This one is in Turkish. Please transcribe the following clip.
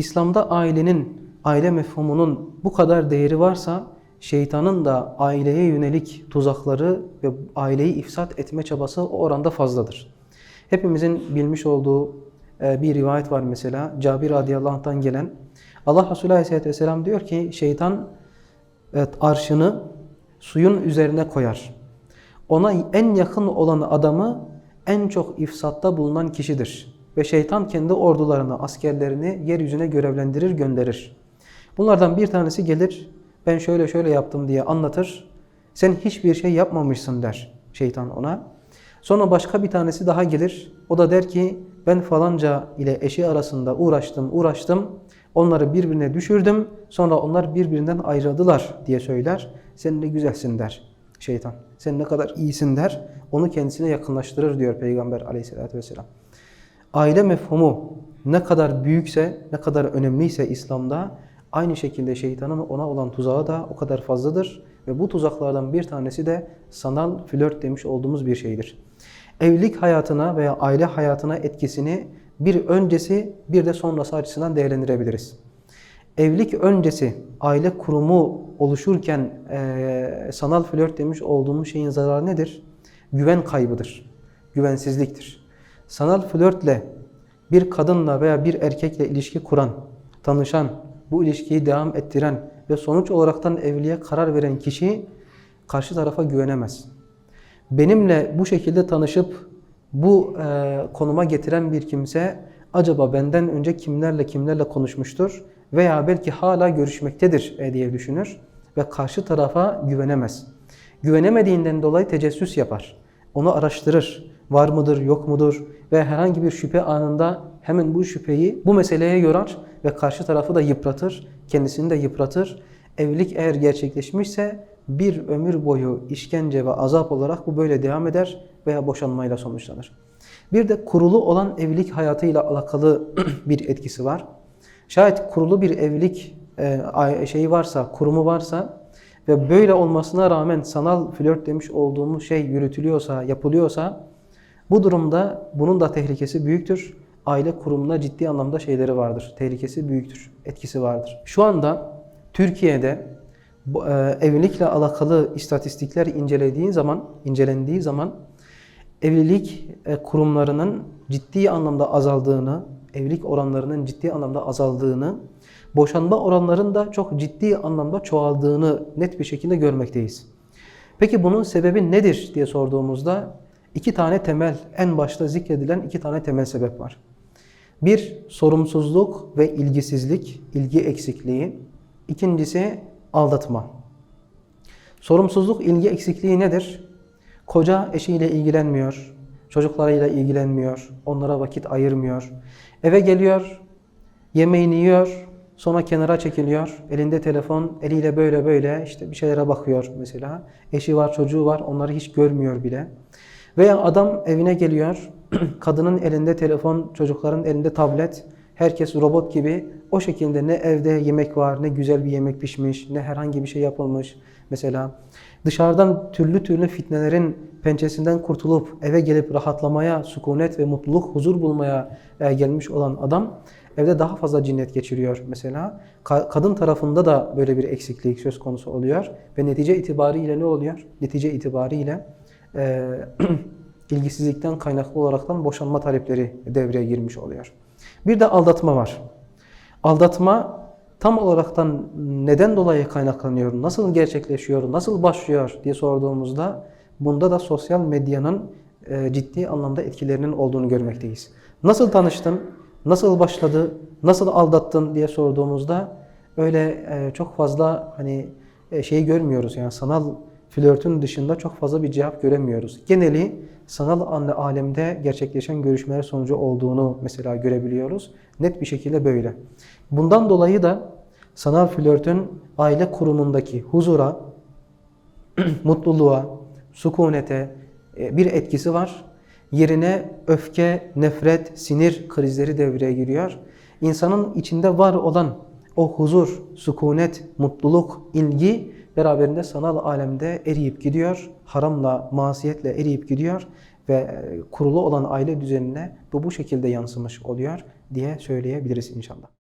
İslam'da ailenin, aile mefhumunun bu kadar değeri varsa şeytanın da aileye yönelik tuzakları ve aileyi ifsat etme çabası o oranda fazladır. Hepimizin bilmiş olduğu e, bir rivayet var mesela. Cabir radıyallahu anh'tan gelen. Allah Resulü aleyhisselatü vesselam diyor ki şeytan evet, arşını suyun üzerine koyar. Ona en yakın olan adamı en çok ifsatta bulunan kişidir. Ve şeytan kendi ordularını, askerlerini yeryüzüne görevlendirir, gönderir. Bunlardan bir tanesi gelir, ben şöyle şöyle yaptım diye anlatır. Sen hiçbir şey yapmamışsın der şeytan ona. Sonra başka bir tanesi daha gelir. O da der ki ben falanca ile eşi arasında uğraştım, uğraştım. Onları birbirine düşürdüm. Sonra onlar birbirinden ayrıldılar diye söyler. Sen ne güzelsin der şeytan. Sen ne kadar iyisin der. Onu kendisine yakınlaştırır diyor Peygamber aleyhissalatü vesselam. Aile mefhumu ne kadar büyükse, ne kadar önemliyse İslam'da aynı şekilde şeytanın ona olan tuzağı da o kadar fazladır. Ve bu tuzaklardan bir tanesi de sanal flört demiş olduğumuz bir şeydir. Evlilik hayatına veya aile hayatına etkisini bir öncesi bir de sonrası açısından değerlendirebiliriz. Evlilik öncesi aile kurumu oluşurken e, sanal flört demiş olduğumuz şeyin zararı nedir? Güven kaybıdır, güvensizliktir. Sanal flörtle bir kadınla veya bir erkekle ilişki kuran, tanışan, bu ilişkiyi devam ettiren ve sonuç olaraktan evliliğe karar veren kişi karşı tarafa güvenemez. Benimle bu şekilde tanışıp bu e, konuma getiren bir kimse acaba benden önce kimlerle kimlerle konuşmuştur veya belki hala görüşmektedir e, diye düşünür ve karşı tarafa güvenemez. Güvenemediğinden dolayı tecessüs yapar. Onu araştırır. Var mıdır, yok mudur ve herhangi bir şüphe anında hemen bu şüpheyi bu meseleye yorar ve karşı tarafı da yıpratır, kendisini de yıpratır. Evlilik eğer gerçekleşmişse bir ömür boyu işkence ve azap olarak bu böyle devam eder veya boşanmayla sonuçlanır. Bir de kurulu olan evlilik hayatıyla alakalı bir etkisi var. Şayet kurulu bir evlilik e, şeyi varsa, kurumu varsa ve böyle olmasına rağmen sanal flört demiş olduğumuz şey yürütülüyorsa, yapılıyorsa bu durumda bunun da tehlikesi büyüktür. Aile kurumuna ciddi anlamda şeyleri vardır. Tehlikesi büyüktür, etkisi vardır. Şu anda Türkiye'de e, evlilikle alakalı istatistikler incelediği zaman, incelendiği zaman evlilik e, kurumlarının ciddi anlamda azaldığını, evlilik oranlarının ciddi anlamda azaldığını, boşanma oranlarının da çok ciddi anlamda çoğaldığını net bir şekilde görmekteyiz. Peki bunun sebebi nedir diye sorduğumuzda iki tane temel, en başta zikredilen iki tane temel sebep var. Bir, sorumsuzluk ve ilgisizlik, ilgi eksikliği. İkincisi, aldatma. Sorumsuzluk, ilgi eksikliği nedir? Koca eşiyle ilgilenmiyor, çocuklarıyla ilgilenmiyor, onlara vakit ayırmıyor. Eve geliyor, yemeğini yiyor, sonra kenara çekiliyor. Elinde telefon, eliyle böyle böyle işte bir şeylere bakıyor mesela. Eşi var, çocuğu var, onları hiç görmüyor bile. Veya adam evine geliyor, kadının elinde telefon, çocukların elinde tablet. Herkes robot gibi o şekilde ne evde yemek var, ne güzel bir yemek pişmiş, ne herhangi bir şey yapılmış. Mesela dışarıdan türlü türlü fitnelerin pençesinden kurtulup eve gelip rahatlamaya, sükunet ve mutluluk, huzur bulmaya e, gelmiş olan adam evde daha fazla cinnet geçiriyor mesela. kadın tarafında da böyle bir eksiklik söz konusu oluyor ve netice itibariyle ne oluyor? Netice itibariyle e, ilgisizlikten kaynaklı olaraktan boşanma talepleri devreye girmiş oluyor. Bir de aldatma var. Aldatma tam olaraktan neden dolayı kaynaklanıyor, nasıl gerçekleşiyor, nasıl başlıyor diye sorduğumuzda bunda da sosyal medyanın e, ciddi anlamda etkilerinin olduğunu görmekteyiz. Nasıl tanıştın, nasıl başladı, nasıl aldattın diye sorduğumuzda öyle e, çok fazla hani e, şeyi görmüyoruz yani sanal flörtün dışında çok fazla bir cevap göremiyoruz. Geneli sanal alemde gerçekleşen görüşmeler sonucu olduğunu mesela görebiliyoruz. Net bir şekilde böyle. Bundan dolayı da sanal flörtün aile kurumundaki huzura, mutluluğa, sükunete e, bir etkisi var. Yerine öfke, nefret, sinir krizleri devreye giriyor. İnsanın içinde var olan o huzur, sükunet, mutluluk, ilgi beraberinde sanal alemde eriyip gidiyor. Haramla, masiyetle eriyip gidiyor ve e, kurulu olan aile düzenine bu bu şekilde yansımış oluyor diye söyleyebiliriz inşallah.